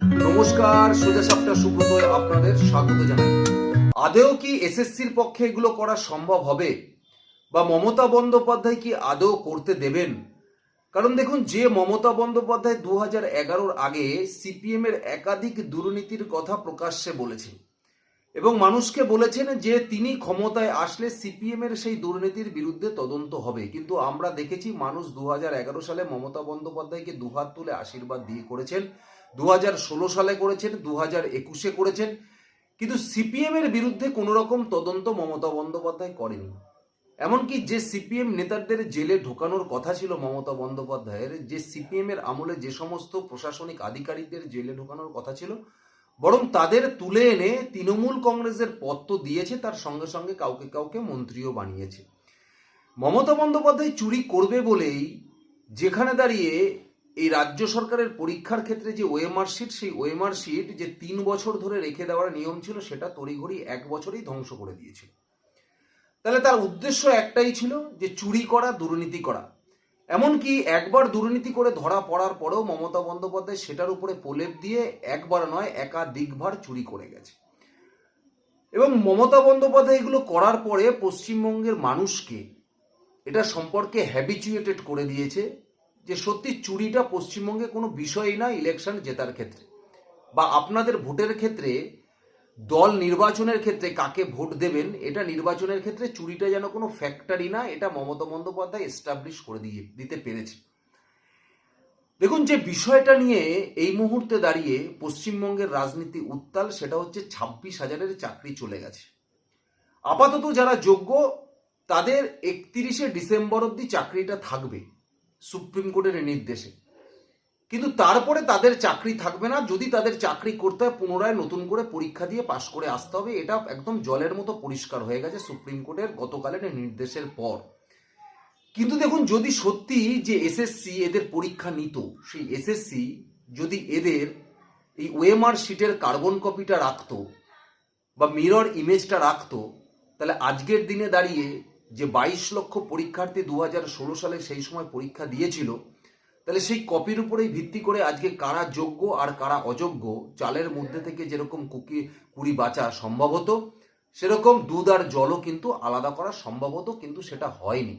নমস্কার, সোজা সাপটা সুব্রতয় আপনাদের স্বাগত জানাই। আদেও কি এসএসসির পক্ষে এগুলো করা সম্ভব হবে? বা মমতা বন্দ্যোপাধ্যায় কি আদৌ করতে দেবেন? কারণ দেখুন, যে মমতা বন্দ্যোপাধ্যায় দু হাজার এগারোর আগে সিপিএম এর একাধিক দুর্নীতির কথা প্রকাশ্যে বলেছেন এবং মানুষকে বলেছেন যে তিনি ক্ষমতায় আসলে সিপিএম এর সেই দুর্নীতির বিরুদ্ধে তদন্ত হবে। কিন্তু আমরা দেখেছি, মানুষ দু হাজার এগারো সালে মমতা বন্দ্যোপাধ্যায়কে দুহাত তুলে আশীর্বাদ দিয়ে করেছেন। দু হাজার ষোলো সালে করেছেন দু হাজার একুশে করেছেন। কিন্তু সিপিএম এর বিরুদ্ধে কোনো রকম তদন্ত মমতা বন্দ্যোপাধ্যায় করেনি এমনকি যে সিপিএম নেতাদের জেলে ঢোকানোর কথা ছিল মমতা বন্দ্যোপাধ্যায়ের, যে সিপিএম এর আমলে যে সমস্ত প্রশাসনিক আধিকারিকদের জেলে ঢোকানোর কথা ছিল, বরং তাদের তুলে এনে তৃণমূল কংগ্রেসের পদ তো দিয়েছে, তার সঙ্গে সঙ্গে কাউকে কাউকে মন্ত্রীও বানিয়েছে। মমতা বন্দ্যোপাধ্যায় চুরি করবে বলেই যেখানে দাঁড়িয়ে এই রাজ্য সরকারের পরীক্ষার ক্ষেত্রে যে ওএমআর শিট সেই ওএমআর শিট যে তিন বছর ধরে রেখে দেওয়ার নিয়ম ছিল, সেটা তড়িঘড়ি এক বছরেই ধ্বংস করে দিয়েছিল। তাহলে তার উদ্দেশ্য একটাই ছিল যে চুরি করা, দুর্নীতি করা। এমনকি একবার দুর্নীতি করে ধরা পড়ার পরেও মমতা বন্দ্যোপাধ্যায় সেটার উপরে প্রলেপ দিয়ে একবার নয়, একাধিকবার চুরি করে গেছে। এবং মমতা বন্দ্যোপাধ্যায় এগুলো করার পরে পশ্চিমবঙ্গের মানুষকে এটা সম্পর্কে হ্যাবিচুয়েটেড করে দিয়েছে। যে সত্যি চুরিটা পশ্চিমবঙ্গে কোনো বিষয়ই না ইলেকশন জেতার ক্ষেত্রে। বা আপনাদের ভোটের ক্ষেত্রে, দল নির্বাচনের ক্ষেত্রে কাকে ভোট দেবেন, এটা নির্বাচনের ক্ষেত্রে চুরিটা যেন কোনো ফ্যাক্টরি না, এটা মমতা বন্দ্যোপাধ্যায় এস্টাবলিশ করে দিয়ে, দিতে পেরেছে। দেখুন, যে বিষয়টা নিয়ে এই মুহূর্তে দাঁড়িয়ে পশ্চিমবঙ্গের রাজনীতি উত্তাল, সেটা হচ্ছে ছাব্বিশ হাজারের চাকরি চলে গেছে। আপাতত যারা যোগ্য, তাদের একত্রিশে ডিসেম্বর অবধি চাকরিটা থাকবে। সুপ্রিম কোর্টের নির্দেশে। কিন্তু তারপরে তাদের চাকরি থাকবে না, যদি তাদের চাকরি করতে হয় পুনরায় নতুন করে পরীক্ষা দিয়ে পাশ করে আসতে হবে, এটা একদম জলের মতো পরিষ্কার হয়ে গেছে সুপ্রিম কোর্টের গতকালের নির্দেশের পর। কিন্তু দেখুন, যদি সত্যি যে এসএসসি এদের পরীক্ষা নিত, সেই এসএসসি যদি এদের এই ওএমআর শিটের কার্বন কপিটা রাখতো বা মিরর ইমেজটা রাখতো, তাহলে আজকের দিনে দাঁড়িয়ে যে বাইশ লক্ষ পরীক্ষার্থী দু হাজার ষোলো সালে সেই সময় পরীক্ষা দিয়েছিল, তাহলে সেই কপির উপরেই ভিত্তি করে আজকে কারা যোগ্য আর কারা অযোগ্য, চালের মধ্যে থেকে যেরকম কুকি, কুড়ি বাঁচা সম্ভব হতো, সেরকম দুধ আর জলও কিন্তু আলাদা করা সম্ভব হতো, কিন্তু সেটা হয়নি।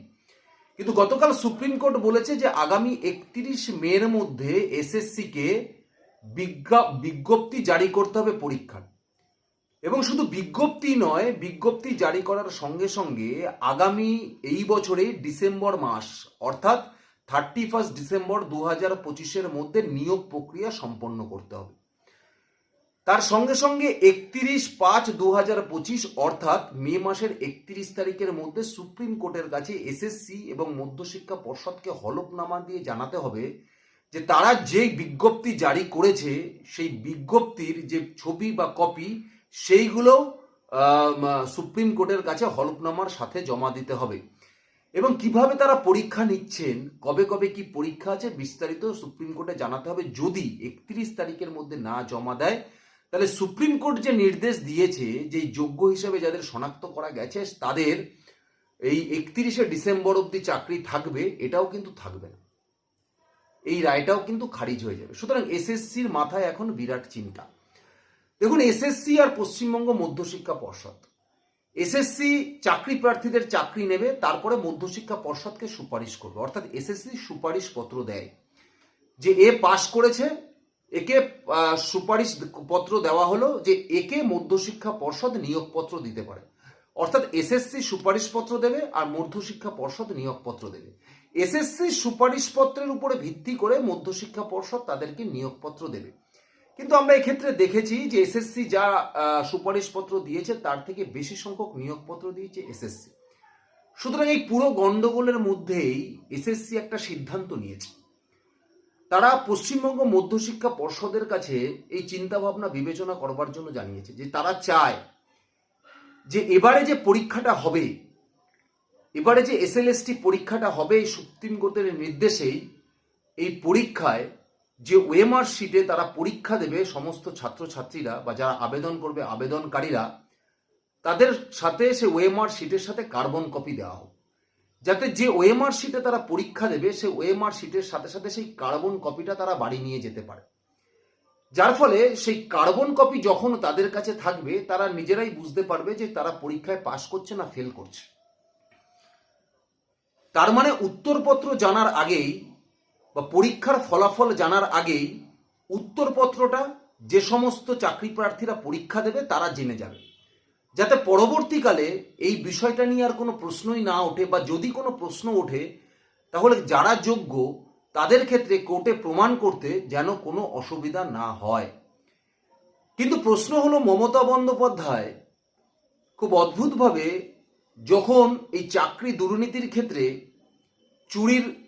কিন্তু গতকাল সুপ্রিম কোর্ট বলেছে যে আগামী একত্রিশ মের মধ্যে এসএসসিকে বিজ্ঞা, বিজ্ঞপ্তি জারি করতে হবে পরীক্ষার। এবং শুধু বিজ্ঞপ্তি নয়, বিজ্ঞপ্তি জারি করার সঙ্গে সঙ্গে আগামী এই বছরেই ডিসেম্বর মাস, অর্থাৎ থার্টি ফার্স্ট ডিসেম্বর দু হাজার পঁচিশের মধ্যে নিয়োগ প্রক্রিয়া সম্পন্ন করতে হবে। তার সঙ্গে সঙ্গে একত্রিশ পাঁচ দু হাজার পঁচিশ, অর্থাৎ মে মাসের একত্রিশ তারিখের মধ্যে সুপ্রিম কোর্টের কাছে এসএসসি এবং মধ্যশিক্ষা পর্ষদকে হলফনামা দিয়ে জানাতে হবে যে তারা যে বিজ্ঞপ্তি জারি করেছে, সেই বিজ্ঞপ্তির যে ছবি বা কপি সেইগুলো সুপ্রিম কোর্টের কাছে হলফনামার সাথে জমা দিতে হবে। এবং কীভাবে তারা পরীক্ষা নিচ্ছেন, কবে কবে কি পরীক্ষা আছে, বিস্তারিত সুপ্রিম কোর্টে জানাতে হবে। যদি একত্রিশ তারিখের মধ্যে না জমা দেয়, তাহলে সুপ্রিম কোর্ট যে নির্দেশ দিয়েছে যে যোগ্য হিসেবে যাদের শনাক্ত করা গেছে, তাদের এই একত্রিশে ডিসেম্বর অবধি চাকরি থাকবে, এটাও কিন্তু থাকবে না। এই রায়টাও কিন্তু খারিজ হয়ে যাবে। সুতরাং এসএসসির মাথায় এখন বিরাট চিন্তা। দেখুন এসএসসি আর পশ্চিমবঙ্গ মধ্যশিক্ষা পর্ষদ। এসএসসি চাকরি প্রার্থীদের চাকরি নেবে, তারপরে মধ্যশিক্ষা পর্ষদকে সুপারিশ করবে। অর্থাৎ এসএসসি সুপারিশ পত্র দেয়। যে এ পাশ করেছে, একে সুপারিশ পত্র দেওয়া হলো যে একে মধ্যশিক্ষা পর্ষদ নিয়োগপত্র দিতে পারে। অর্থাৎ এসএসসি সুপারিশপত্র দেবে আর মধ্যশিক্ষা পর্ষদ নিয়োগপত্র দেবে। এসএসসি সুপারিশপত্রের উপরে ভিত্তি করে মধ্যশিক্ষা পর্ষদ তাদেরকে নিয়োগপত্র দেবে। কিন্তু আমরা এক্ষেত্রে দেখেছি যে এসএসসি যা সুপারিশপত্র দিয়েছে, তার থেকে বেশি সংখ্যক নিয়োগপত্র দিয়েছে এসএসসি সুতরাং এই পুরো গন্ডগোলের মধ্যেই এসএসসি একটা সিদ্ধান্ত নিয়েছে। তারা পশ্চিমবঙ্গ মধ্যশিক্ষা পর্ষদের কাছে এই চিন্তা ভাবনা বিবেচনা করবার জন্য জানিয়েছে যে তারা চায় যে এবারে যে পরীক্ষাটা হবে, এবারে যে এসএলএসটি পরীক্ষাটা হবে এই সুপ্রিম কোর্টের নির্দেশেই এই পরীক্ষায় যে ওএমআর শিটে তারা পরীক্ষা দেবে সমস্ত ছাত্রছাত্রীরা বা যারা আবেদন করবে আবেদনকারীরা, তাদের সাথে সে ওএমআর শিটের সাথে কার্বন কপি দেওয়া হোক। যাতে যে ওএমআর শিটে তারা পরীক্ষা দেবে, সে ওএমআর শিটের সাথে সাথে সেই কার্বন কপিটা তারা বাড়ি নিয়ে যেতে পারে। যার ফলে সেই কার্বন কপি যখন তাদের কাছে থাকবে, তারা নিজেরাই বুঝতে পারবে যে তারা পরীক্ষায় পাশ করছে না ফেল করছে। তার মানে উত্তরপত্র জানার আগেই বা পরীক্ষার ফলাফল জানার আগেই উত্তরপত্রটা যে সমস্ত চাকরি প্রার্থীরা পরীক্ষা দেবে তারা জেনে যাবে। যাতে পরবর্তীকালে এই বিষয়টা নিয়ে আর কোনো প্রশ্নই না ওঠে বা যদি কোনো প্রশ্ন ওঠে, তাহলে যারা যোগ্য তাদের ক্ষেত্রে কোর্টে প্রমাণ করতে যেন কোনো অসুবিধা না হয়। কিন্তু প্রশ্ন হলো মমতা বন্দ্যোপাধ্যায় খুব অদ্ভুতভাবে যখন এই চাকরি দুর্নীতির ক্ষেত্রে চুরির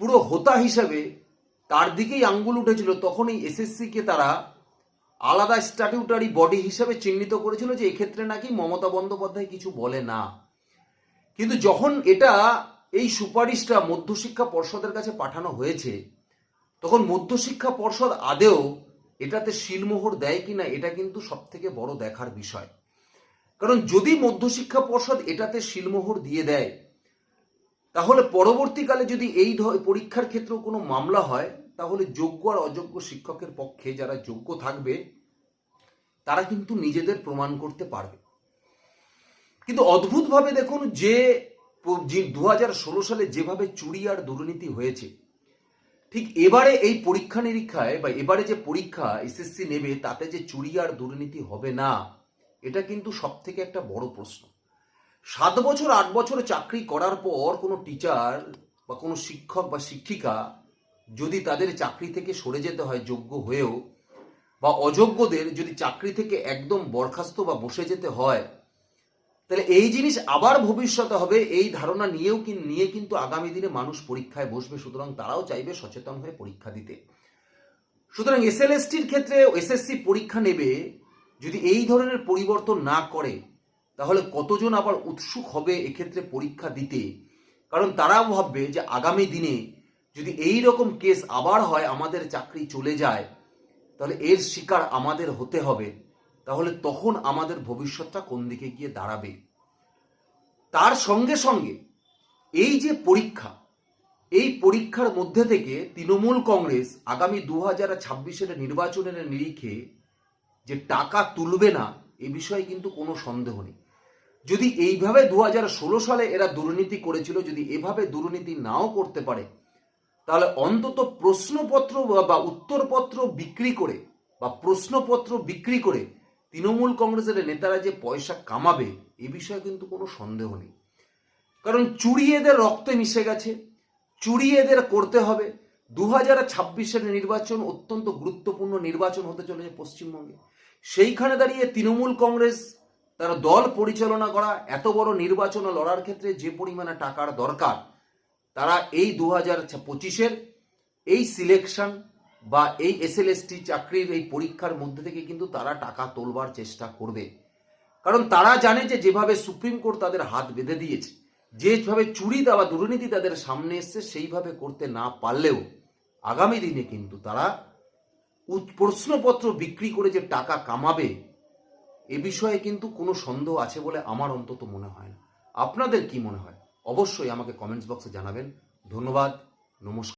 পুরো হোতা হিসাবে তার দিকেই আঙ্গুল উঠেছিল তখন এই এসএসসিকে তারা আলাদা স্ট্যাটিউটারি বডি হিসাবে চিহ্নিত করেছিল যে এক্ষেত্রে নাকি মমতা বন্দ্যোপাধ্যায় কিছু বলে না। কিন্তু যখন এটা এই সুপারিশটা মধ্যশিক্ষা পর্ষদের কাছে পাঠানো হয়েছে, তখন মধ্যশিক্ষা পর্ষদ আদেও এটাতে শিলমোহর দেয় কিনা এটা কিন্তু সব থেকে বড় দেখার বিষয়। কারণ যদি মধ্যশিক্ষা পর্ষদ এটাতে শিলমোহর দিয়ে দেয় তাহলে পরবর্তীকালে যদি এই পরীক্ষার ক্ষেত্রেও কোনো মামলা হয়, তাহলে যোগ্য আর অযোগ্য শিক্ষকের পক্ষে যারা যোগ্য থাকবে, তারা কিন্তু নিজেদের প্রমাণ করতে পারবে। কিন্তু অদ্ভুতভাবে দেখুন যে দু হাজার ষোলো সালে যেভাবে চুরি আর দুর্নীতি হয়েছে, ঠিক এবারে এই পরীক্ষা নিরীক্ষায় বা এবারে যে পরীক্ষা এসএসসি নেবে, তাতে যে চুরি আর দুর্নীতি হবে না, এটা কিন্তু সব থেকে একটা বড় প্রশ্ন। সাত বছর, আট বছর চাকরি করার পর কোনো টিচার বা কোনো শিক্ষক বা শিক্ষিকা যদি তাদের চাকরি থেকে সরে যেতে হয় যোগ্য হয়েও বা অযোগ্যদের যদি চাকরি থেকে একদম বরখাস্ত বা বসে যেতে হয়, তাহলে এই জিনিস আবার ভবিষ্যতে হবে। এই ধারণা নিয়েও কি নিয়ে কিন্তু আগামী দিনে মানুষ পরীক্ষায় বসবে। সুতরাং তারাও চাইবে সচেতন হয়ে পরীক্ষা দিতে। সুতরাং এসএলএসটির ক্ষেত্রে এসএসসি পরীক্ষা নেবে, যদি এই ধরনের পরিবর্তন না করে তাহলে কতজন আবার উৎসুক হবে এক্ষেত্রে পরীক্ষা দিতে? কারণ তারাও ভাববে যে আগামী দিনে যদি এই রকম কেস আবার হয়, আমাদের চাকরি চলে যায়, তাহলে এর শিকার আমাদের হতে হবে। তাহলে তখন আমাদের ভবিষ্যৎটা কোন দিকে গিয়ে দাঁড়াবে? তার সঙ্গে সঙ্গে এই যে পরীক্ষা, এই পরীক্ষার মধ্যে থেকে তৃণমূল কংগ্রেস আগামী দু হাজার ছাব্বিশের নির্বাচনের নিরিখে যে টাকা তুলবে না, এ বিষয়ে কিন্তু কোনো সন্দেহ নেই। যদি এইভাবে দু হাজার ষোলো সালে এরা দুর্নীতি করেছিল, যদি এভাবে দুর্নীতি নাও করতে পারে, তাহলে অন্তত প্রশ্নপত্র বা- উত্তরপত্র বিক্রি করে বা প্রশ্নপত্র বিক্রি করে তৃণমূল কংগ্রেসের নেতারা যে পয়সা কামাবে, এ বিষয়ে কিন্তু কোনো সন্দেহ নেই। কারণ চুরি এদের রক্তে মিশে গেছে, চুরি এদের করতে হবে। দু হাজার ছাব্বিশের নির্বাচন অত্যন্ত গুরুত্বপূর্ণ নির্বাচন হতে চলেছে পশ্চিমবঙ্গে। সেইখানে দাঁড়িয়ে তৃণমূল কংগ্রেস তার দল পরিচালনা করা, এত বড় নির্বাচন লড়ার ক্ষেত্রে যে পরিমাণে টাকার দরকার, তারা এই দু হাজার পঁচিশের এই সিলেকশন বা এই এসএলএসটি চাকরির এই পরীক্ষার মধ্যে থেকে কিন্তু তারা টাকা তোলবার চেষ্টা করবে। কারণ তারা জানে যে যেভাবে সুপ্রিম কোর্ট তাদের হাত বেঁধে দিয়েছে, যেভাবে চুরি দেওয়া, দুর্নীতি তাদের সামনে এসছে, সেইভাবে করতে না পারলেও আগামী দিনে কিন্তু তারা প্রশ্নপত্র বিক্রি করে যে টাকা কামাবে এ বিষয়ে কিন্তু কোনো সন্দেহ আছে বলে আমার অন্তত মনে হয় না। আপনাদের কি মনে হয়? অবশ্যই আমাকে কমেন্টস বক্সে জানাবেন। ধন্যবাদ। নমস্কার।